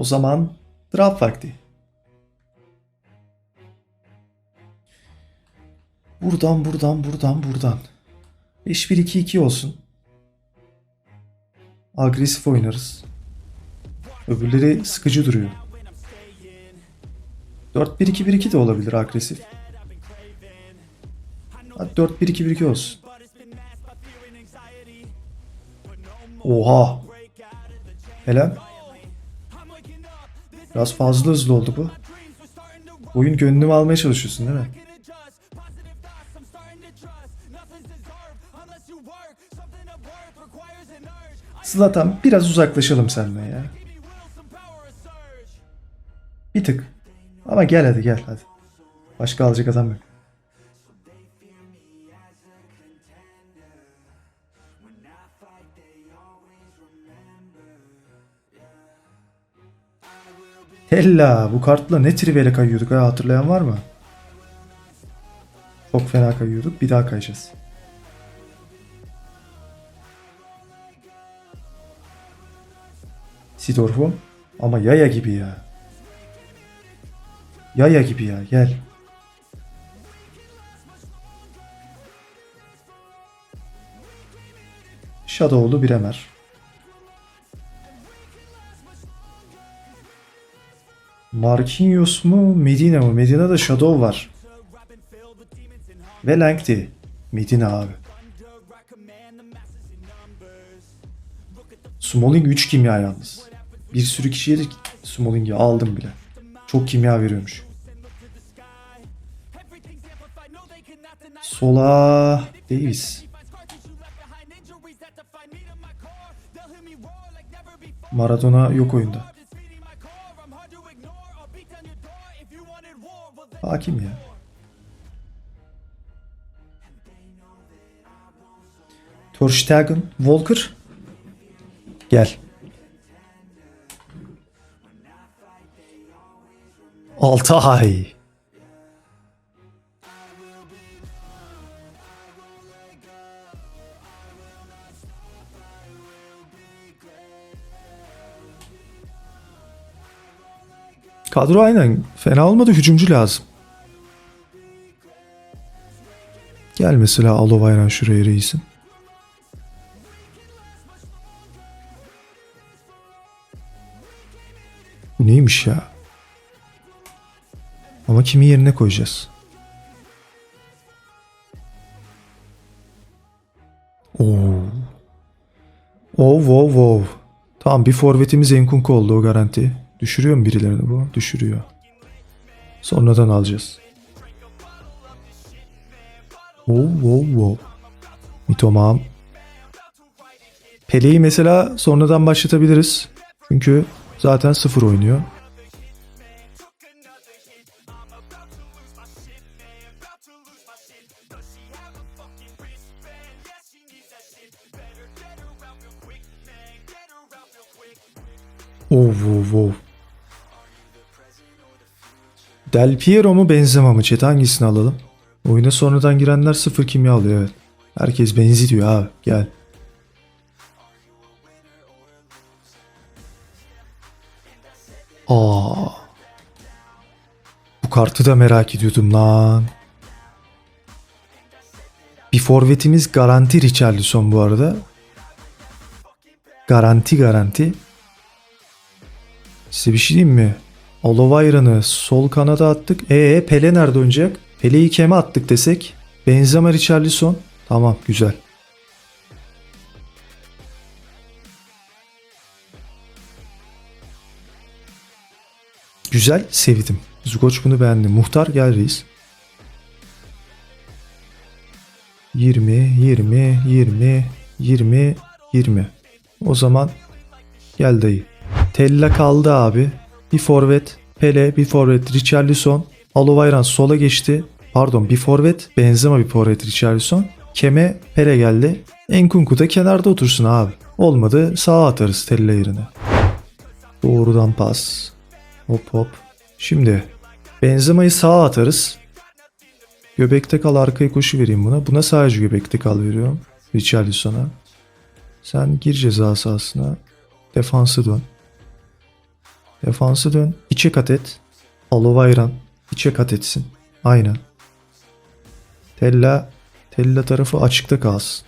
O zaman draft vakti. Buradan buradan buradan buradan. 5-1-2-2 olsun. Agresif oynarız. Öbürleri sıkıcı duruyor. 4-1-2-1-2 de olabilir agresif. Hadi 4-1-2-1-2 olsun. Oha. Helal. Biraz fazla hızlı oldu bu. Oyun gönlümü almaya çalışıyorsun değil mi? Zlatan biraz uzaklaşalım senden ya. Bir tık. Ama gel hadi gel hadi. Başka alacak adam yok. Hella bu kartla ne trivele kayıyorduk ha hatırlayan var mı? Çok fena kayıyorduk bir daha kayacağız. Sidorf'u ama yaya gibi ya. Yaya gibi ya gel. Shadow'lu bir emer. Marquinhos mu Medina mı? Medina'da Shadow var. Ve Langti. Medina abi. Smalling 3 kimya yalnız. Bir sürü kişiye de Smalling'i aldım bile. Çok kimya veriyormuş. Sola Davis. Maradona yok oyunda. Hakim ya. Torstegen, Walker. Gel. Altı ay. Kadro aynen. Fena olmadı. Hücumcu lazım. Gel mesela Alovayran şuraya reisim. Bu neymiş ya? Ama kimi yerine koyacağız? Oo. Oh wow wow. Tamam bir forvetimiz Enkunku oldu o garanti. Düşürüyor mu birilerini bu? Düşürüyor. Sonradan alacağız. Wow wow wow. Mitomam. Pele'yi mesela sonradan başlatabiliriz. Çünkü zaten sıfır oynuyor. Oh, wow, wow. Del Piero mu Benzema mı? Chat hangisini alalım? Oyuna sonradan girenler sıfır kimya alıyor evet. Herkes benzi diyor abi. Gel. Aa. Bu kartı da merak ediyordum lan. Bir forvetimiz garanti Richarlison bu arada. Garanti garanti. Size bir şey diyeyim mi? Olovayran'ı sol kanada attık. Ee Pele nerede oynayacak? Pele'yi keme attık desek. Benzema Richarlison. Tamam güzel. Güzel sevdim. Zugoç bunu beğendi. Muhtar gel reis. 20, 20, 20, 20, 20. O zaman gel dayı. Tella kaldı abi. Bir forvet Pele, bir forvet Richarlison. Alovayran sola geçti. Pardon bir forvet Benzema bir forvet Richarlison. Keme Pele geldi. Enkunku da kenarda otursun abi. Olmadı sağa atarız Tella yerine. Doğrudan pas. Hop hop. Şimdi Benzema'yı sağa atarız. Göbekte kal arkaya koşu vereyim buna. Buna sadece göbekte kal veriyorum. Richarlison'a. Sen gir ceza sahasına. Defansı dön. Defansı dön. İçe kat et. Alovayran. İçe kat etsin. Aynen. Tella. Tella tarafı açıkta kalsın.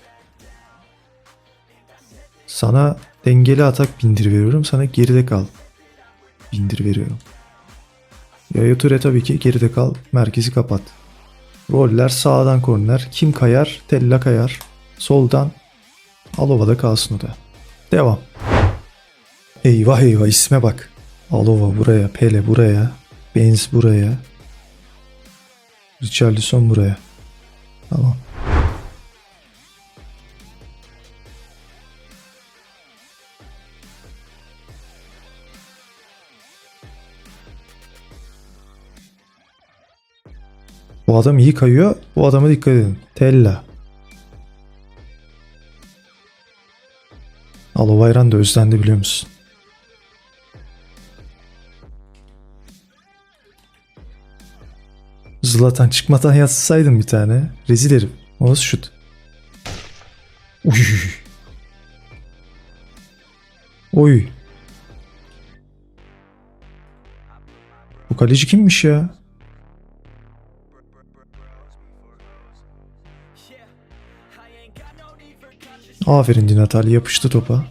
Sana dengeli atak bindir veriyorum. Sana geride kal. Bindir veriyorum. Yaya Ture tabii ki geride kal. Merkezi kapat. Roller sağdan korner. Kim kayar? Tella kayar. Soldan Alova'da kalsın o da. Devam. Eyvah eyvah isme bak. Alova buraya, Pele buraya, Benz buraya, Richarlison buraya. Tamam. Bu adam iyi kayıyor. Bu adama dikkat edin. Tella. Alovayran da özlendi biliyor musun? Zlatan çıkmadan yatsaydım bir tane. Rezil herif. O nasıl şut? Uy. Oy. Bu kaleci kimmiş ya? Aferin Dinatal yapıştı topa.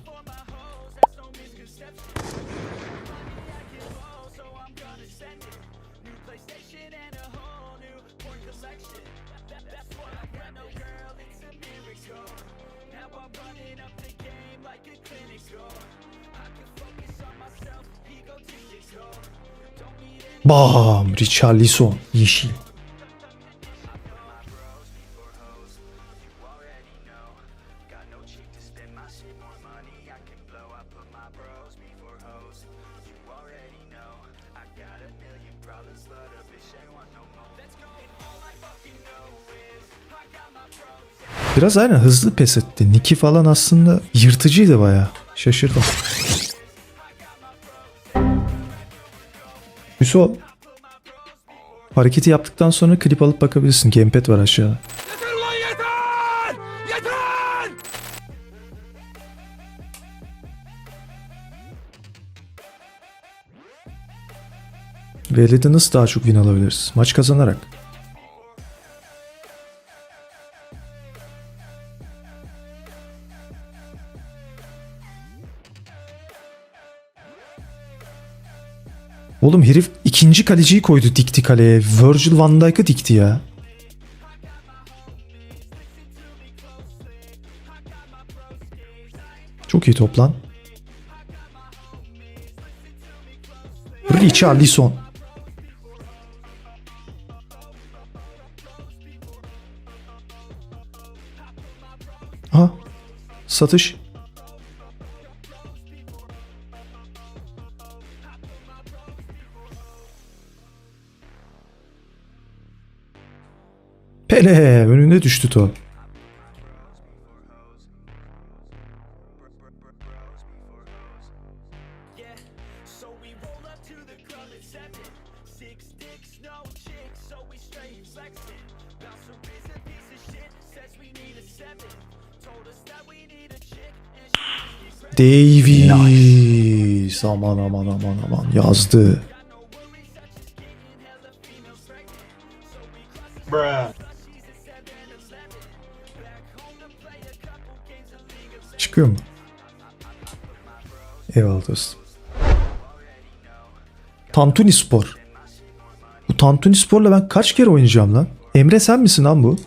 Bam! Richarlison. Yeşil. Biraz aynen hızlı pes etti. Niki falan aslında yırtıcıydı baya. Şaşırdım. Hüso hareketi yaptıktan sonra klip alıp bakabilirsin. Gamepad var aşağıda. Yeter lan yeter! Yeter! Veli'de nasıl daha çok win alabiliriz? Maç kazanarak. Oğlum herif ikinci kaleciyi koydu dikti kaleye. Virgil van Dijk'ı dikti ya. Çok iyi toplan. Richarlison. Ha. Satış. A chick, and she Davies. Aman aman aman aman yazdı. Çıkıyor mu? Eyvallah dostum. Tantuni Spor. Bu Tantuni Spor'la ben kaç kere oynayacağım lan? Emre sen misin lan bu?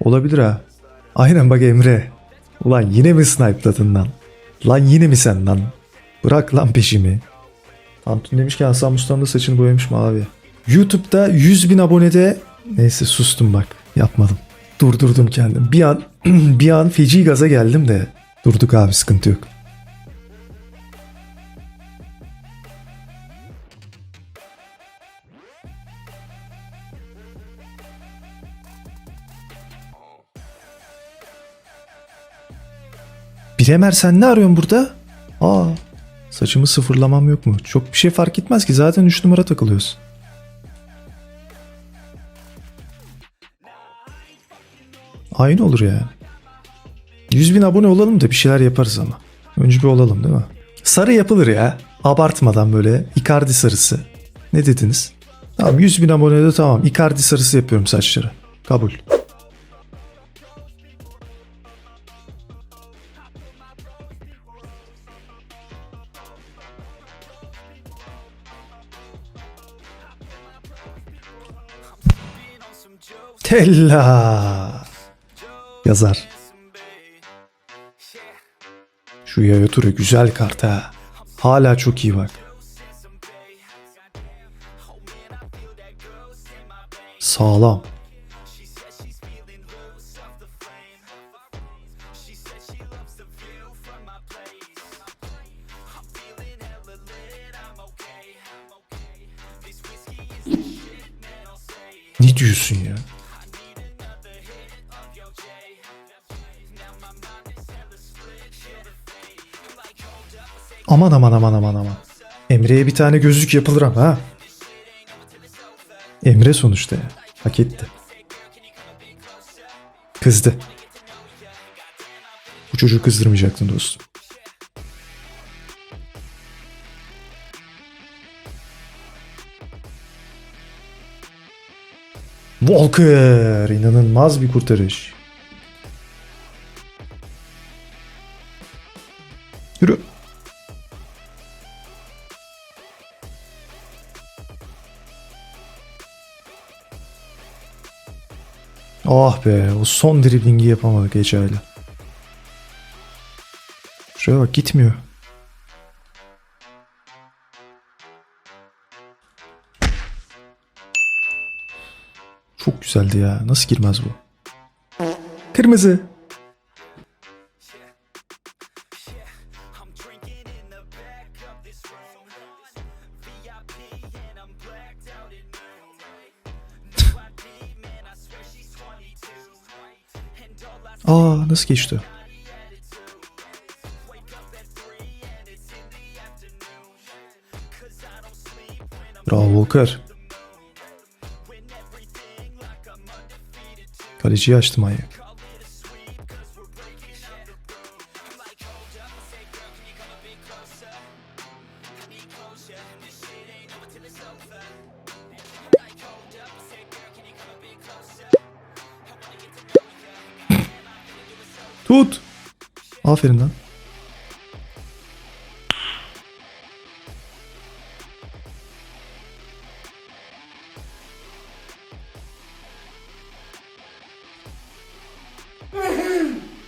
Olabilir ha. Aynen bak Emre. Ulan yine mi snipe'ladın lan? Lan yine mi sen lan? Bırak lan peşimi. Tantuni demiş ki Hasan Mustafa'nın da saçını boyamış mı abi? YouTube'da 100 bin abonede... Neyse sustum bak. Yapmadım. Durdurdum kendim. Bir an bir an feci gaza geldim de. Durduk abi sıkıntı yok. Biremer sen ne arıyorsun burada? Aa, saçımı sıfırlamam yok mu? Çok bir şey fark etmez ki zaten 3 numara takılıyoruz. Aynı olur yani. 100 bin abone olalım da bir şeyler yaparız ama. Önce bir olalım değil mi? Sarı yapılır ya. Abartmadan böyle Icardi sarısı. Ne dediniz? Tamam 100 bin abonede tamam. Icardi sarısı yapıyorum saçları. Kabul. Tella. Yazar. Şu yaya turu güzel kart ha. Hala çok iyi bak. Sağlam. Ne diyorsun ya? Aman aman aman aman aman. Emre'ye bir tane gözlük yapılır ama ha. Emre sonuçta ya. Hak etti. Kızdı. Bu çocuğu kızdırmayacaktın dostum. Walker inanılmaz bir kurtarış. Yürü. Ah be o son driblingi yapamadık Eca'yla. Şuraya bak gitmiyor. Çok güzeldi ya. Nasıl girmez bu? Kırmızı. Sleep when I'm Bravo Volker. Kaleciyi açtı manyak. Aferin lan.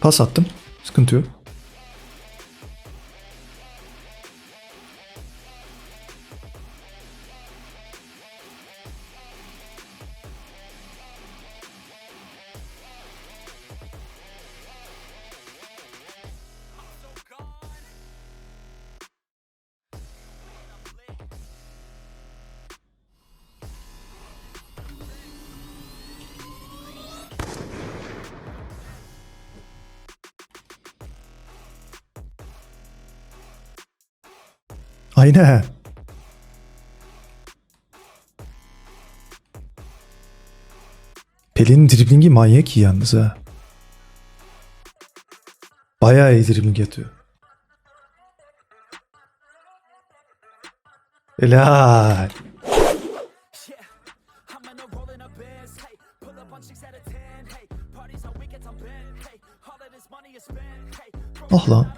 Pas attım. Sıkıntı yok. Aynen. Pelin'in driblingi manyak iyi yalnız ha. Bayağı iyi dribling atıyor. Helal. Yeah, I'm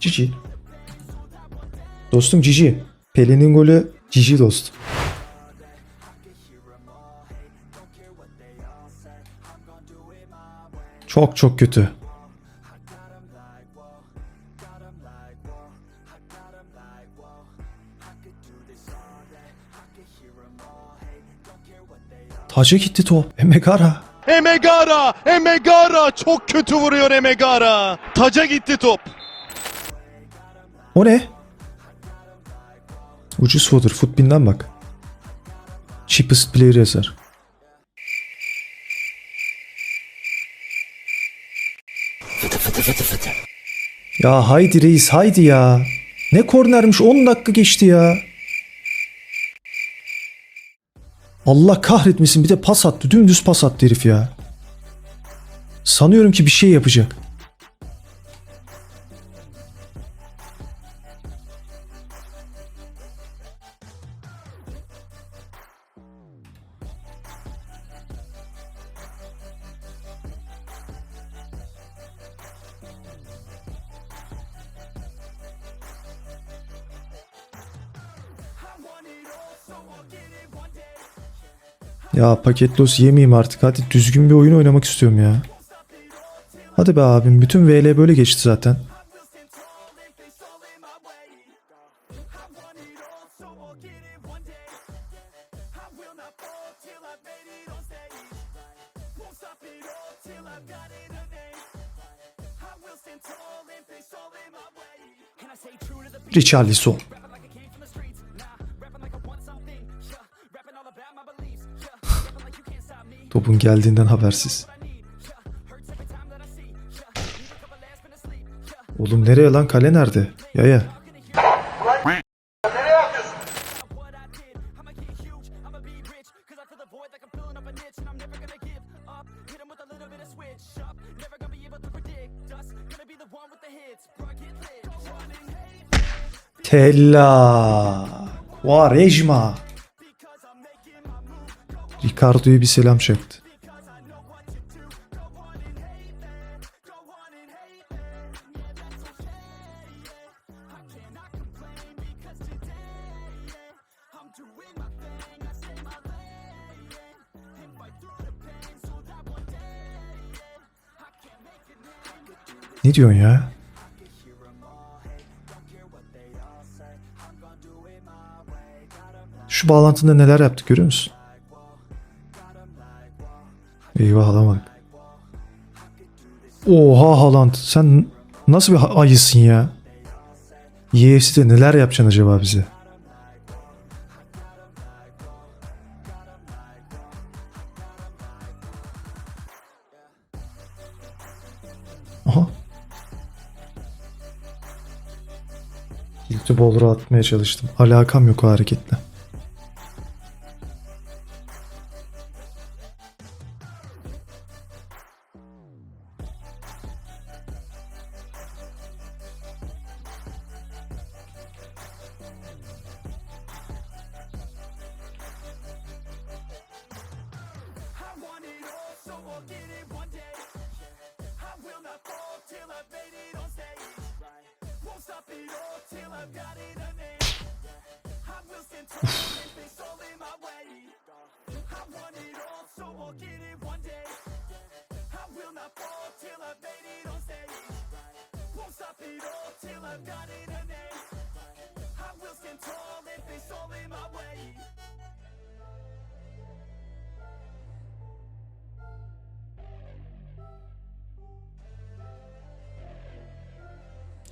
Cici. Dostum Cici. Pelin'in golü Cici dostum. Çok çok kötü. Taca gitti top. Emegara. Emegara! Emegara! Çok kötü vuruyor Emegara. Taca gitti top. O ne? Ucuz fodder. Footbin'den bak. Cheapest player yazar. Ya haydi reis haydi ya. Ne kornermiş 10 dakika geçti ya. Allah kahretmesin bir de pas attı. Dümdüz pas attı herif ya. Sanıyorum ki bir şey yapacak. Ya paket los yemeyeyim artık. Hadi düzgün bir oyun oynamak istiyorum ya. Hadi be abim. Bütün VL böyle geçti zaten. Richarlison. Topun geldiğinden habersiz. Oğlum nereye lan kale nerede? Yaya. Tella. Quaresma. Ricardo'ya bir selam çaktı. Ne diyorsun ya? Şu bağlantında neler yaptık görüyor musun? Eyvah lan bak. Oha Haaland sen nasıl bir ayısın ya? YFC'de neler yapacaksın acaba bize? Aha. İlk bowler'ı atmaya çalıştım. Alakam yok o hareketle.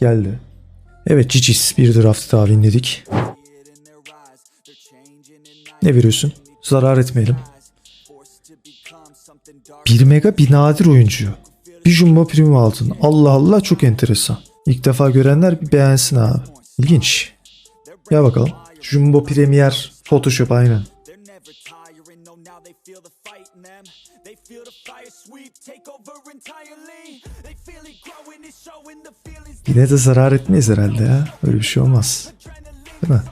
Geldi. Evet Cicis bir draft daha winledik. Ne veriyorsun? Zarar etmeyelim. 1 mega bir nadir oyuncu. Bir jumbo premium aldın. Allah Allah çok enteresan. İlk defa görenler bir beğensin abi. İlginç. Gel bakalım. Jumbo Premier Photoshop aynen. Yine de zarar etmeyiz herhalde ya. Öyle bir şey olmaz. Değil mi?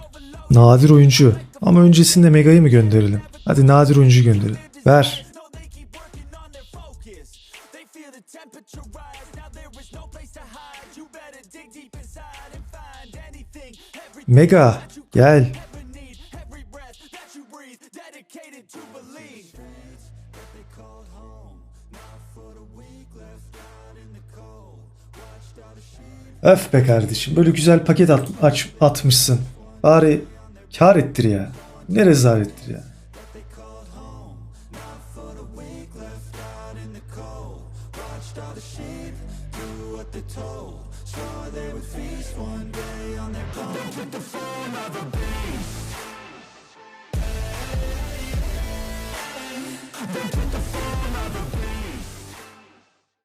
Nadir oyuncu. Ama öncesinde Mega'yı mı gönderelim? Hadi nadir oyuncu gönderelim. Ver. No, they Öf be kardeşim. Böyle güzel paket at, aç, atmışsın. Bari kar ettir ya. Ne rezalettir ya.